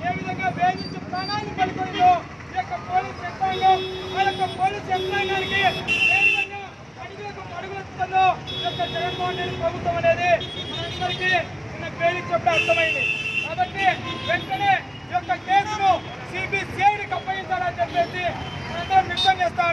ఏ విధంగా వేధించి ప్రాణాలు పలికొందో ఈ యొక్క పోలీస్ యంత్రాంగం ఆ యొక్క పోలీస్ యంత్రాంగానికి ఏ విధంగా అడుగులకు అడుగులుస్తుందో ఈ యొక్క జగన్మోహన్ రెడ్డి ప్రభుత్వం అనేది మనందరికీ నిన్న పేలిచ్చినప్పుడు అర్థమైంది కాబట్టి వెంటనే ఈ యొక్క కేసును సిబిసిఐడికి అప్పగించాలని చెప్పేసి మనందరం విజ్ఞప్తి చేస్తా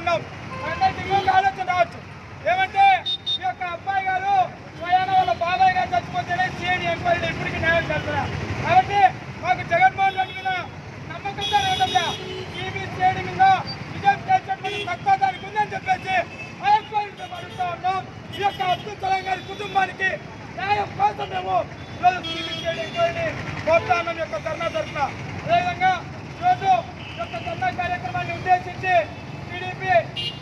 చెప్పేసి ఆ ఎంక్వైరీ మేము అడుగుతా ఉన్నాం. ఈ యొక్క అబ్దుల్ కలాం గారి కుటుంబానికి న్యాయం కోసం మేము ఈరోజు సిబిసిఐడి యొక్క ధర్నా తరఫున. అదేవిధంగా ఈరోజు యొక్క ధర్నా కార్యక్రమాన్ని ఉద్దేశించి టీడీపీ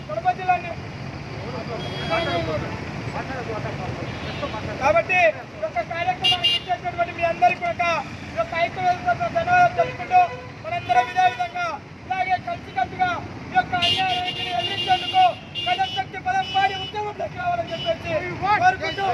కడప జిల్లాని కాబట్టి ఈ యొక్క కార్యక్రమానికి ఇచ్చేటటువంటి మీ అందరికీ యొక్క యొక్క ఐక్యవేదికతో ధన్యవాదాలు తెలుపుకుంటూ మనందరం కావాలని చెప్పేసి కోరుకుంటూ